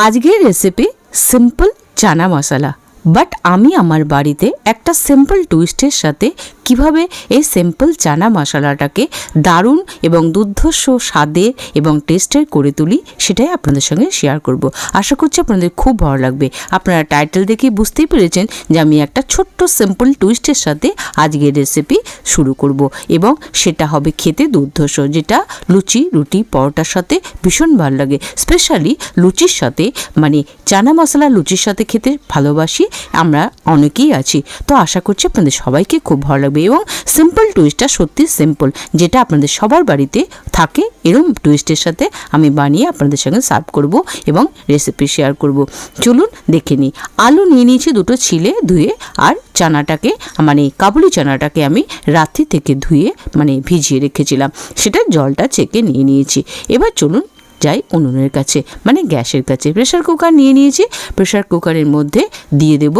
আজকের recipe simple chana masala but আমি আমার বাড়িতে একটা সিম্পল টুইস্টের সাথে কীভাবে এই সিম্পল চানা মশলাটাকে দারুণ এবং দুর্ধর্ষ স্বাদে এবং টেস্টের করে তুলি সেটাই আপনাদের সঙ্গে শেয়ার করব। আশা করছি আপনাদের খুব ভালো লাগবে। আপনারা টাইটেল দেখে বুঝতেই পেরেছেন যে আমি একটা ছোট্ট সিম্পল টুইস্টের সাথে আজকের রেসিপি শুরু করব এবং সেটা হবে খেতে দুর্ধর্ষ, যেটা লুচি, রুটি, পরোটার সাথে ভীষণ ভালো লাগে। স্পেশালি লুচির সাথে মানে চানা মশলা লুচির সাথে খেতে ভালোবাসি আমরা অনেকেই আছি। তো আশা করছি আপনাদের সবাইকে খুব ভালো লাগবে এবং সিম্পল টুইস্টটা সত্যি সিম্পল যেটা আপনাদের সবার বাড়িতে থাকে, এরম টুইস্টের সাথে আমি বানিয়ে আপনাদের সঙ্গে সার্ভ করব এবং রেসিপি শেয়ার করব। চলুন দেখে নিই। আলু নিয়ে নিয়েছি দুটো ছিলে ধুয়ে, আর চানাটাকে মানে কাবুলি চানাটাকে আমি রাত্রি থেকে ধুয়ে মানে ভিজিয়ে রেখেছিলাম। সেটা জলটা চেকে নিয়ে নিয়েছি। এবার চলুন যাই উনুনের কাছে মানে গ্যাসের কাছে। প্রেশার কুকার নিয়ে নিয়েছি। প্রেশার কুকারের মধ্যে দিয়ে দেব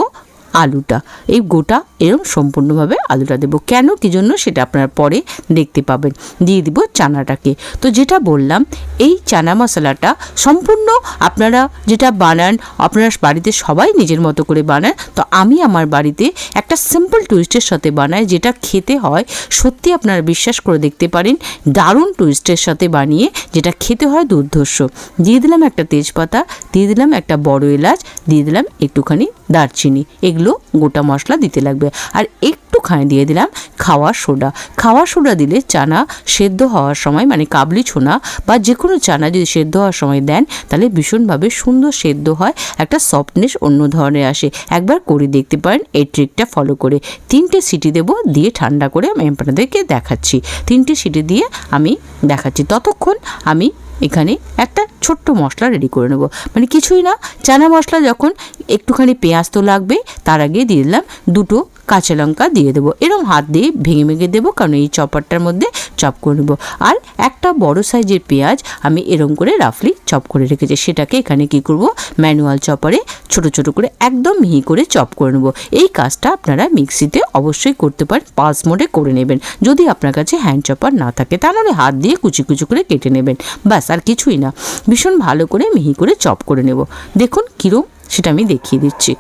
আলুটা। এই গোটা এরম সম্পূর্ণভাবে আলুটা দেবো। কেন, কী জন্য, সেটা আপনারা পরে দেখতে পাবেন। দিয়ে দিব চানাটাকে। তো যেটা বললাম, এই চানা মশলাটা সম্পূর্ণ আপনারা যেটা বানান, আপনারা বাড়িতে সবাই নিজের মতো করে বানান, তো আমি আমার বাড়িতে একটা সিম্পল টুইস্টের সাথে বানাই, যেটা খেতে হয়, সত্যি আপনারা বিশ্বাস করে দেখতে পারেন, দারুণ টুইস্টের সাথে বানিয়ে যেটা খেতে হয় দুর্ধর্ষ। দিয়ে দিলাম একটা তেজপাতা, দিয়ে দিলাম একটা বড় এলাচ, দিয়ে দিলাম একটুখানি দারচিনি। এগুলো গোটা মশলা দিতে লাগবে। আর একটুখানি দিয়ে দিলাম খাওয়ার সোডা। খাওয়ার সোডা দিলে চানা সেদ্ধ হওয়ার সময় মানে কাবলি ছোনা বা যে কোনো চানা যদি সেদ্ধ হওয়ার সময় দেন, তাহলে ভীষণভাবে সুন্দর সেদ্ধ হয়, একটা সফটনেস অন্য ধরনের আসে। একবার করে দেখতে পারেন, এই ট্রিকটা ফলো করে। তিনটে সিটি দেবো, দিয়ে ঠান্ডা করে আমি আপনাদেরকে দেখাচ্ছি। তিনটে সিটি দিয়ে আমি দেখাচ্ছি। ততক্ষণ আমি এখানে একটা ছোট্ট মশলা রেডি করে নেব। মানে কিছুই না, চানা মশলা যখন একটুখানি পেঁয়াজ তো লাগবে, তার আগে দিয়ে দিলাম দুটো কাঁচা লঙ্কা দিয়ে দেবো। এরকম হাত দিয়ে ভেঙে ভেঙে দেবো, কারণ এই চপারটার মধ্যে চপ করে নেব। আর একটা বড় সাইজের পেঁয়াজ আমি এরম করে রাফলি চপ করে রেখেছি। সেটাকে এখানে কি করব? ম্যানুয়াল চপারে ছোট ছোট করে একদম মিহি করে চপ করে নেব। এই কাজটা আপনারা মিক্সিতে অবশ্যই করতে পারেন পালস মোডে করে নেবেন। যদি আপনার কাছে হ্যান্ড চপার না থাকে, তাহলে হাত দিয়ে কুচি কুচি করে কেটে নেবেন। ব্যাস, আর কিছুই না। ভীষণ ভালো করে মিহি করে চপ করে নেব। দেখুন কীরম সেটা আমি দেখিয়ে দিচ্ছি।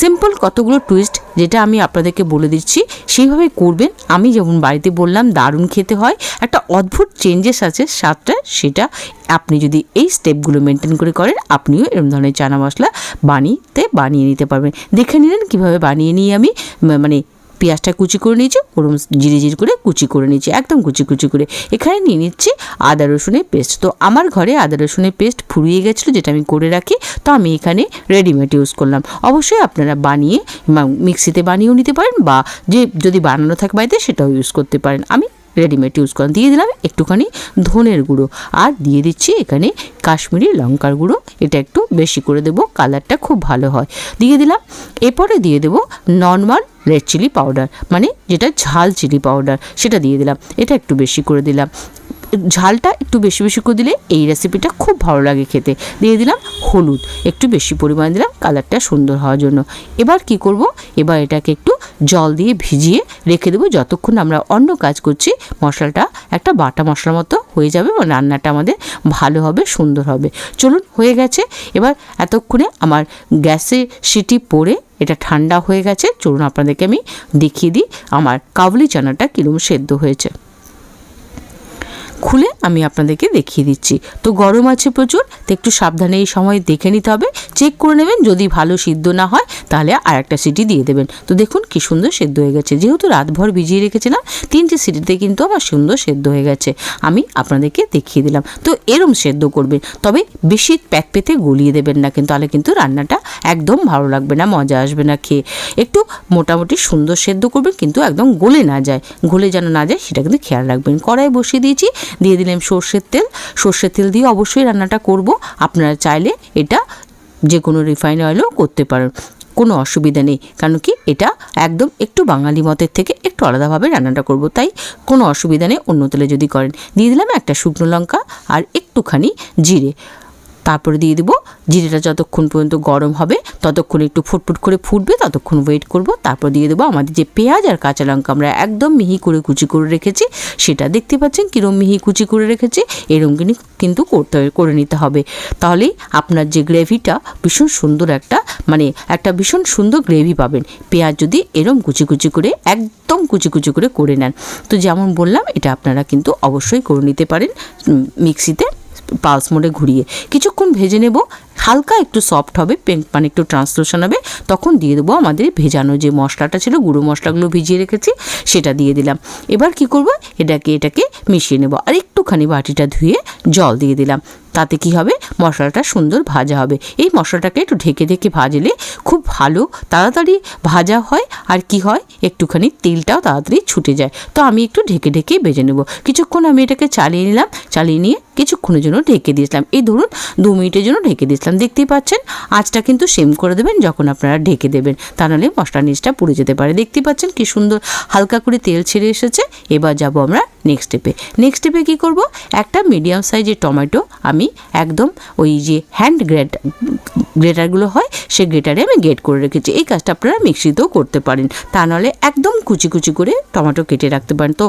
সিম্পল কতগুলো টুইস্ট যেটা আমি আপনাদেরকে বলে দিচ্ছি, সেইভাবে করবেন। আমি যেমন বাড়িতে বললাম, দারুণ খেতে হয়। একটা অদ্ভুত চেঞ্জেস আছে, স্বাদটা সেটা আপনি যদি এই স্টেপগুলো মেনটেন করে করেন, আপনিও এরম ধরনের চানা মশলা বানিয়ে বানিয়ে নিতে পারবেন। দেখে নিলেন কীভাবে বানিয়ে নিয়ে আমি মানে পেঁয়াজটা কুচি করে নিয়েছি, ওরম জিরে জিরে করে কুচি করে নিয়েছি, একদম কুচি কুচি করে। এখানে নিয়ে নিচ্ছি আদা রসুনের পেস্ট। তো আমার ঘরে আদা রসুনের পেস্ট ফুরিয়ে গেছিল, যেটা আমি করে রাখি, তো আমি এখানে রেডিমেড ইউজ করলাম। অবশ্যই আপনারা বানিয়ে মিক্সিতে বানিয়েও নিতে পারেন বা যে যদি বানানো থাকে বাড়িতে, সেটাও ইউজ করতে পারেন। আমি রেডিমেড ইউজ করেন। দিয়ে দিলাম একটুখানি ধনের গুঁড়ো। আর দিয়ে দিচ্ছি এখানে কাশ্মীরি লঙ্কার গুঁড়ো। এটা একটু বেশি করে দেবো, কালারটা খুব ভালো হয়। দিয়ে দিলাম, এরপরে দিয়ে দেবো নর্মাল রেড চিলি পাউডার মানে যেটা ঝাল চিলি পাউডার সেটা দিয়ে দিলাম। এটা একটু বেশি করে দিলাম। ঝালটা একটু বেশি বেশি করে দিলে এই রেসিপিটা খুব ভালো লাগে খেতে। দিয়ে দিলাম হলুদ, একটু বেশি পরিমাণ দিলাম কালারটা সুন্দর হওয়ার জন্য। এবার কি করব? এবার এটাকে একটু জল দিয়ে ভিজিয়ে রেখে দেবো যতক্ষণ আমরা অন্য কাজ করছি, মশলাটা একটা বাটা মশলার মতো হয়ে যাবে এবং রান্নাটা আমাদের ভালো হবে, সুন্দর হবে। চলুন, হয়ে গেছে। এবার এতক্ষণে আমার গ্যাসে সিটি পড়ে এটা ঠান্ডা হয়ে গেছে। চলুন আপনাদেরকে আমি দেখিয়ে দিই, আমার কাবলি চানাটা কিরম সেদ্ধ হয়েছে। খুলে আমি আপনাদেরকে দেখিয়ে দিচ্ছি। তো গরম আছে প্রচুর, তো একটু সাবধানে এই সময় দেখে নিতে হবে চেক করে নেবেন, যদি ভালো সিদ্ধ না হয়, তাহলে আর একটা সিটি দিয়ে দেবেন। তো দেখুন কি সুন্দর সেদ্ধ হয়ে গেছে। যেহেতু রাতভর ভিজিয়ে রেখেছিলাম, তিনটে সিটিতে কিন্তু আমার সুন্দর সেদ্ধ হয়ে গেছে। আমি আপনাদেরকে দেখিয়ে দিলাম। তো এরম সেদ্ধ করবেন, তবে বেশি প্যাক পেতে গলিয়ে দেবেন না, কিন্তু তাহলে কিন্তু রান্নাটা একদম ভালো লাগবে না, মজা আসবে না খেয়ে। একটু মোটামুটি সুন্দর সেদ্ধ করবেন, কিন্তু একদম গলে না যায়। গলে যেন না যায়, সেটা কিন্তু খেয়াল রাখবেন। কড়াই বসিয়ে দিয়েছি, দিয়ে দিলাম সর্ষের তেল। সর্ষের তেল দিয়ে অবশ্যই রান্নাটা করব। আপনারা চাইলে এটা যে কোনো রিফাইন অয়েলও করতে পারেন। কোনো অসুবিধা নেই, কারণ কি এটা একদম একটু বাঙালি মতের থেকে একটু আলাদাভাবে রান্নাটা করব। তাই কোনো অসুবিধা নেই, অন্য তেলে যদি করেন। দিয়ে দিলাম একটা শুকনো লঙ্কা আর একটুখানি জিরে। তারপরে দিয়ে দেবো। জিরেটা যতক্ষণ পর্যন্ত গরম হবে, ততক্ষণ একটু ফুটফুট করে ফুটবে, ততক্ষণ ওয়েট করব। তারপর দিয়ে দেবো আমাদের যে পেঁয়াজ আর কাঁচা লঙ্কা আমরা একদম মিহি করে কুচি করে রেখেছি। সেটা দেখতে পাচ্ছেন কীরকম মিহি কুচি করে রেখেছি কিন্তু কিন্তু করতে, করে নিতে হবে। তাহলেই আপনার যে গ্রেভিটা ভীষণ সুন্দর একটা মানে একটা ভীষণ সুন্দর গ্রেভি পাবেন। পেঁয়াজ যদি এরম কুচি কুচি করে, একদম কুচি কুচি করে করে নেন। তো যেমন বললাম, এটা আপনারা কিন্তু অবশ্যই করে নিতে পারেন মিক্সিতে। পালস মোডে ঘুরিয়ে। কিছুক্ষণ ভেজে নেব, হালকা একটু সফট হবে মানে একটু ট্রান্সলোশন হবে, তখন দিয়ে দেবো আমাদের ভেজানো যে মশলাটা ছিল, গুঁড়ো মশলাগুলো ভিজিয়ে রেখেছি, সেটা দিয়ে দিলাম। এবার কি করব? এটাকে এটাকে মিশিয়ে নেব। আর একটুখানি বাটিটা ধুয়ে জল দিয়ে দিলাম। তাতে কি হবে? মশলাটা সুন্দর ভাজা হবে। এই মশলাটাকে একটু ঢেকে ঢেকে ভাজলে খুব ভালো তাড়াতাড়ি ভাজা হয়। আর কি হয়? একটুখানি তেলটাও তাড়াতাড়ি ছুটে যায়। তো আমি একটু ঢেকে ঢেকে বেজে নেব। কিছুক্ষণ আমি এটাকে চালিয়ে নিলাম। চালিয়ে নিয়ে কিছুক্ষণের জন্য ঢেকে দিয়েছিলাম। এই ধরুন দু মিনিটের জন্য ঢেকে দিয়েছিলাম। দেখতেই পাচ্ছেন, আঁচটা কিন্তু সেম করে দেবেন যখন আপনারা ঢেকে দেবেন। তা নাহলে মশলার নিচটা পুড়ে যেতে পারে। দেখতেই পাচ্ছেন কি সুন্দর হালকা করে তেল ছেড়ে এসেছে। এবার যাব আমরা নেক্সট স্টেপে নেক্সট স্টেপে কী করব? একটা মিডিয়াম সাইজের টমেটো আমি একদম ওই যে হ্যান্ড গ্রেট গ্রেটারগুলো হয় সেই গ্রেটারে আমি গ্রেট করে রেখেছি। এই কাজটা আপনারা মিক্সিতেও করতে পারেন। তা নাহলে একদম কুচি কুচি করে টমেটো কেটে রাখতে পারেন। তো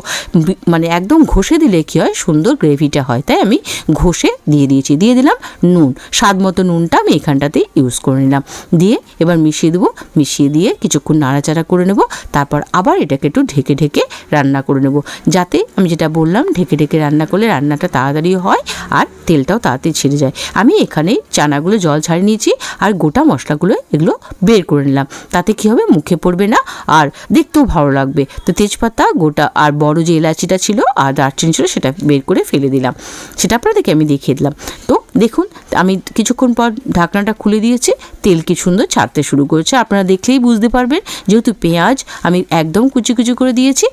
মানে একদম ঘষে দিলে কী হয়? সুন্দর গ্রেভিটা হয়। তাই আমি ঘষে দিয়ে দিয়েছি। দিয়ে দিলাম নুন। স্বাদ মতো নুনটা আমি এখানটাতে ইউজ করে নিলাম। দিয়ে এবার মিশিয়ে দেবো। মিশিয়ে দিয়ে কিছুক্ষণ নাড়াচাড়া করে নেব। তারপর আবার এটাকে একটু ঢেকে ঢেকে রান্না করে নেব। যাতে আমি যেটা বললাম, ঢেকে ঢেকে রান্না করলে রান্নাটা তাড়াতাড়ি হয় আর তেলটাও তাড়াতাড়ি ছেড়ে যায়। আমি এখানে চানাগুলো জল ছাড়িয়ে নিয়েছি আর গোটা মশলাগুলো এগুলো বের করে নিলাম। তাতে কি হবে? মুখে পড়বে না আর দেখতেও ভালো লাগবে। তো তেজপাতা, গোটা আর বড় যে এলাচিটা ছিল আর দারচিনি ছিল সেটা বের করে ফেলে দিলাম। সেটা আপনাদেরকে আমি দেখিয়ে দিলাম। তো দেখুন, আমি কিছুক্ষণ পর ঢাকনাটা খুলে দিয়েছি, তেল কি সুন্দর ছাড়তে শুরু করেছে। আপনারা দেখলেই বুঝতে পারবেন, যেহেতু পেঁয়াজ আমি একদম কুচি কুচি করে দিয়েছি,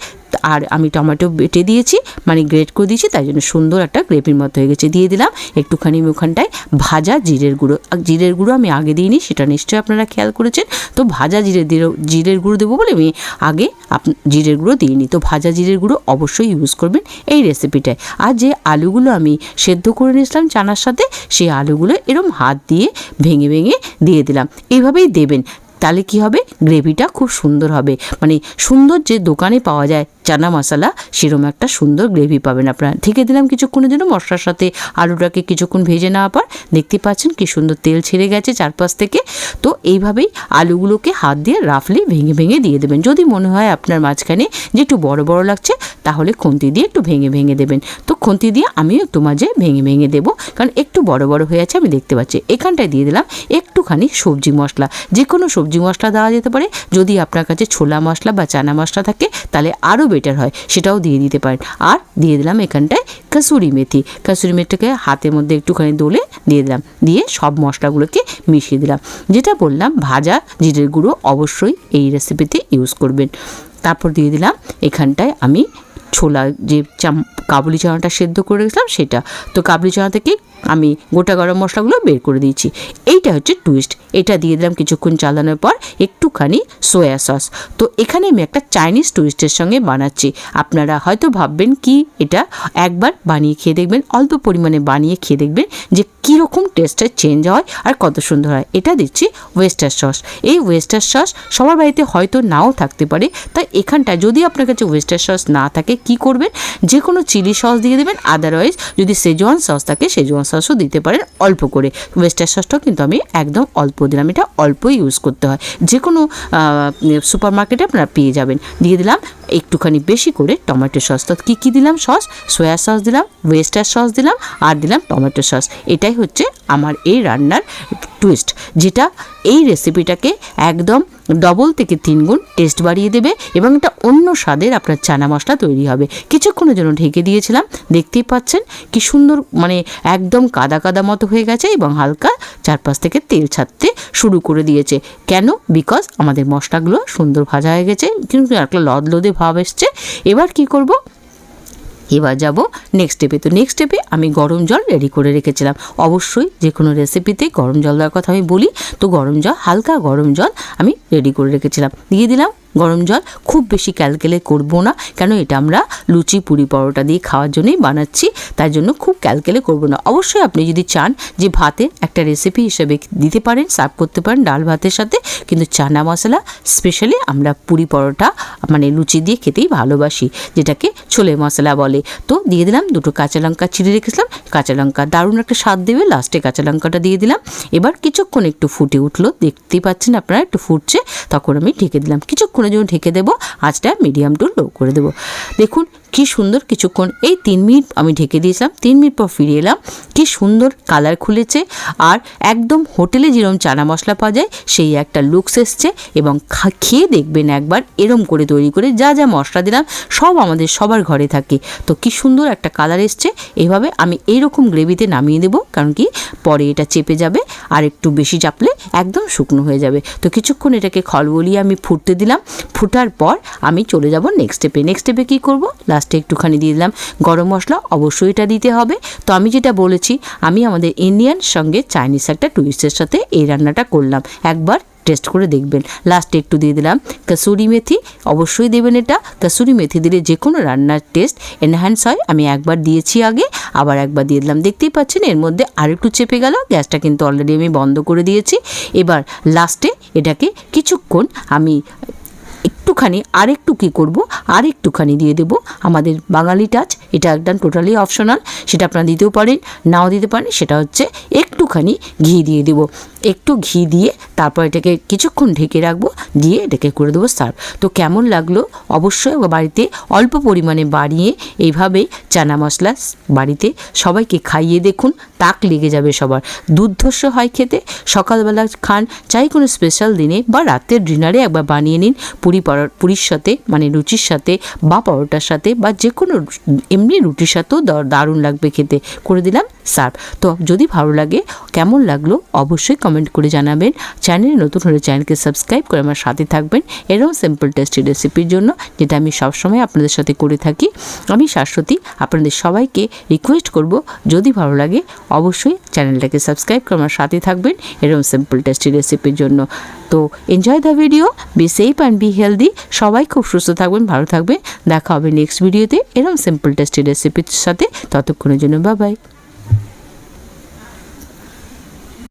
আর আমি টমেটো বেটে দিয়েছি মানে গ্রেট করে দিয়েছি, তাই জন্য সুন্দর একটা গ্রেভির মতো হয়ে গেছে। দিয়ে দিলাম একটুখানি ওখানটায় ভাজা জিরের গুঁড়ো। জিরের গুঁড়ো আমি আগে দিইনি, সেটা নিশ্চয়ই আপনারা খেয়াল করেছেন। তো ভাজা জিরে দিয়ে জিরের গুঁড়ো দেবো বলে আমি আগে আপ, জিরের গুঁড়ো দিইনি। তো ভাজা জিরের গুঁড়ো অবশ্যই ইউজ করবেন এই রেসিপিটায় আর যে আলুগুলো আমি সেদ্ধ করে নিয়েছিলাম চানার সাথে সেই আলুগুলো এরম হাত দিয়ে ভেঙে ভেঙে দিয়ে দিলাম। এইভাবেই দেবেন। তাহলে কি হবে? গ্রেভিটা খুব সুন্দর হবে। মানে সুন্দর যে দোকানে পাওয়া যায় চানা মশলা সেরকম একটা সুন্দর গ্রেভি পাবেন আপনারা। ঢেকে দিলাম কিছুক্ষণের জন্য, মশলার সাথে আলুটাকে কিছুক্ষণ ভেজে নেওয়ার পর, দেখতে পাচ্ছেন কি সুন্দর তেল ছেড়ে গেছে চারপাশ থেকে। তো এইভাবেই আলুগুলোকে হাত দিয়ে রাফলি ভেঙে ভেঙে দিয়ে দেবেন। যদি মনে হয় আপনার মাঝখানে যে একটু বড় বড় লাগছে, তাহলে খুন্তি দিয়ে একটু ভেঙে ভেঙে দেবেন। তো খুন্তি দিয়ে আমিও একটু মাঝে ভেঙে ভেঙে দেবো। কারণ একটু বড় বড় হয়ে আছে, আমি দেখতে পাচ্ছি। এখানটায় দিয়ে দিলাম একটুখানি সবজি মশলা। যে কোনো সবজি মশলা দেওয়া যেতে পারে। যদি আপনার কাছে ছোলা মশলা বা চানা মশলা থাকে, তাহলে আরও বেটার হয়, সেটাও দিয়ে দিতে পারেন। আর দিয়ে দিলাম এখানটায় কাসুরি মেথি। কাসুরি মেথিটাকে হাতের মধ্যে একটুখানি দোলে দিয়ে দিলাম। দিয়ে সব মশলাগুলোকে মিশিয়ে দিলাম। যেটা বললাম, ভাজা জিরের গুঁড়ো অবশ্যই এই রেসিপিতে ইউজ করবেন। তারপর দিয়ে দিলাম এখানটায় আমি ছোলা যে চাম, কাবুলি চানাটা সেদ্ধ করে রেখেছিলাম সেটা। তো কাবুলি চানা থেকে আমি গোটা গরম মশলাগুলো বের করে দিয়েছি। এইটা হচ্ছে টুইস্ট এটা দিয়ে দিলাম কিছুক্ষণ চালানোর পর একটুখানি সোয়া সস তো এখানে আমি একটা চাইনিজ টুইস্টের সঙ্গে বানাচ্ছি। আপনারা হয়তো ভাববেন, কি এটা? একবার বানিয়ে খেয়ে দেখবেন, অল্প পরিমাণে বানিয়ে খেয়ে দেখবেন যে কীরকম টেস্টটা চেঞ্জ হয় আর কত সুন্দর হয়। এটা দিচ্ছি ওয়েস্টার সস এই ওয়েস্টার সস সবার বাড়িতে হয়তো নাও থাকতে পারে। তাই এখানটা যদি আপনার কাছে ওয়েস্টার সস না থাকে কি করবেন? যে কোনো চিলি সস দিয়ে দেবেন আদারওয়াইজ যদি সেজোয়ান সস থাকে সেজোয়ান সসও দিতে পারেন অল্প করে। ওয়েস্টার সসটাও কিন্তু আমি একদম অল্প দিলাম এটা অল্প ইউজ করতে হয়। যে কোনো সুপার মার্কেটে আপনারা পেয়ে যাবেন। দিয়ে দিলাম একটুখানি বেশি করে টমেটো সস। তো কী কী দিলাম সস? সয়া সস দিলাম ওয়েস্টার সস দিলাম, আর দিলাম টমেটো সস। এটাই হচ্ছে আমার এই রান্নার টুইস্ট যেটা এই রেসিপিটাকে একদম ডবল থেকে তিন গুণ টেস্ট বাড়িয়ে দেবে এবং এটা অন্য স্বাদের আপনার চানা মশলা তৈরি হবে। কিছুক্ষণের জন্য ঢেকে দিয়েছিলাম। দেখতেই পাচ্ছেন কি সুন্দর মানে একদম কাদা কাদা মতো হয়ে গেছে এবং হালকা চারপাশ থেকে তেল ছাড়তে শুরু করে দিয়েছে। কেন? বিকজ আমাদের মশলাগুলো সুন্দর ভাজা হয়ে গেছে, কিন্তু একটা লদ লদে ভাব এসছে। এবার কি করব? এবার যাব নেক্সট স্টেপে তো নেক্সট স্টেপে আমি গরম জল রেডি করে রেখেছিলাম। অবশ্যই যে কোনো রেসিপিতে গরম জল দেওয়ার কথা আমি বলি, তো গরম জল, হালকা গরম জল আমি রেডি করে রেখেছিলাম। দিয়ে দিলাম গরম জল খুব বেশি ক্যালকেলে করব না। কেন এটা আমরা লুচি, পুরি, পরোটা দিয়ে খাওয়ার জন্যই বানাচ্ছি তাই জন্য খুব ক্যালকেলে করব না। অবশ্যই আপনি যদি চান যে ভাতের একটা রেসিপি হিসেবে দিতে পারেন সার্ভ করতে পারেন ডাল ভাতের সাথে, কিন্তু চানা মশলা স্পেশালি আমরা পুরি, পরোটা মানে লুচি দিয়ে খেতেই ভালোবাসি, যেটাকে ছোলে মশলা বলে। তো দিয়ে দিলাম দুটো কাঁচা লঙ্কা চিড়ে রেখেছিলাম, কাঁচা লঙ্কা দারুণ একটা স্বাদ দেবে লাস্টে কাঁচা লঙ্কাটা দিয়ে দিলাম। এবার কিছুক্ষণ একটু ফুটে উঠল, দেখতেই পাচ্ছেন আপনারা একটু ফুটছে, তখন আমি ঢেকে দিলাম। কিছুক্ষণের ঢেকে দেবো। আঁচটা মিডিয়াম টু লো করে দেবো। দেখুন কি সুন্দর কিছুক্ষণ। এই তিন মিনিট আমি ঢেকে দিয়েছিলাম, তিন মিনিট পর ফিরে এলাম। কি সুন্দর কালার খুলেছে আর একদম হোটেলে যেরকম চানা মশলা পাওয়া যায়, সেই একটা লুকস এসছে এবং খেয়ে দেখবেন একবার এরম করে তৈরি করে যা যা মশলা দিলাম, সব আমাদের সবার ঘরে থাকে। তো কি সুন্দর একটা কালার এসছে এইভাবে আমি এইরকম গ্রেভিতে নামিয়ে দেবো, কারণ কি পরে এটা চেপে যাবে আর একটু বেশি চাপলে একদম শুকনো হয়ে যাবে। তো কিছুক্ষণ এটাকে খলবলিয়ে আমি ফুটতে দিলাম, ফুটার পর আমি চলে যাব নেক্সট স্টেপে নেক্সট স্টেপে কী করব? লাস্টে একটুখানি দিয়ে দিলাম। গরম মশলা অবশ্যই এটা দিতে হবে। তো আমি যেটা বলেছি, আমি আমাদের ইন্ডিয়ান সঙ্গে চাইনিজ একটা টুইস্টের সাথে এই রান্নাটা করলাম। একবার টেস্ট করে দেখবেন। লাস্টে একটু দিয়ে দিলাম কাসুরি মেথি। অবশ্যই দেবেন এটা। কাসুরি মেথি দিলে যে কোনো রান্নার টেস্ট এনহ্যান্স হয়। আমি একবার দিয়েছি আগে, আবার একবার দিয়ে দিলাম। দেখতেই পাচ্ছেন, এর মধ্যে আরেকটু চেপে গেল। গ্যাসটা কিন্তু অলরেডি আমি বন্ধ করে দিয়েছি। এবার লাস্টে এটাকে কিছুক্ষণ আমি একটুখানি আরেকটু কী করব? আরেকটুখানি দিয়ে দেব আমাদের বাঙালি টাচ এটা একদম টোটালি অপশনাল সেটা আপনারা দিতেও পারেন, নাও দিতে পারেন, সেটা হচ্ছে একটুখানি ঘি দিয়ে দেব। একটু ঘি দিয়ে তারপর এটাকে কিছুক্ষণ ঢেকে রাখব, দিয়ে এটাকে করে দেবো সার্ভ তো কেমন লাগল? অবশ্যই বাড়িতে অল্প পরিমাণে বাড়িয়ে এইভাবে চানা মশলা বাড়িতে সবাইকে খাইয়ে দেখুন, তাক লেগে যাবে সবার। দুর্ধর্ষ হয় খেতে, সকালবেলা খান, চাই কোনো স্পেশাল দিনে বা রাতের ডিনারে একবার বানিয়ে নিন। পুরি পরো, পুরীর সাথে মানে লুচির সাথে বা পরোটার সাথে বা যে কোনো এমনি রুটির সাথেও দারুণ লাগবে খেতে। করে দিলাম। সার্ভ তো যদি ভালো লাগে, কেমন লাগল, অবশ্যই কমেন্ট করে জানাবেন। চ্যানেলে নতুন হলে চ্যানেলকে সাবস্ক্রাইব করে আমার সাথে থাকবেন। এরকম সিম্পল টেস্টি রেসিপির জন্য, যেটা আমি সবসময় আপনাদের সাথে করে থাকি। আমি শাশ্বতী, আপনাদের সবাইকে রিকোয়েস্ট করব, যদি ভালো লাগে, অবশ্যই চ্যানেলটাকে সাবস্ক্রাইব করে আমার সাথে থাকবেন। এরকম সিম্পল টেস্টি রেসিপির জন্য। তো enjoy the video be safe and be healthy সবাই খুব সুস্থ থাকবেন, ভালো থাকবেন। দেখা হবে নেক্সট ভিডিওতে এরকম সিম্পল টেস্টি রেসিপির সাথে। ততক্ষণের জন্য বাই বাই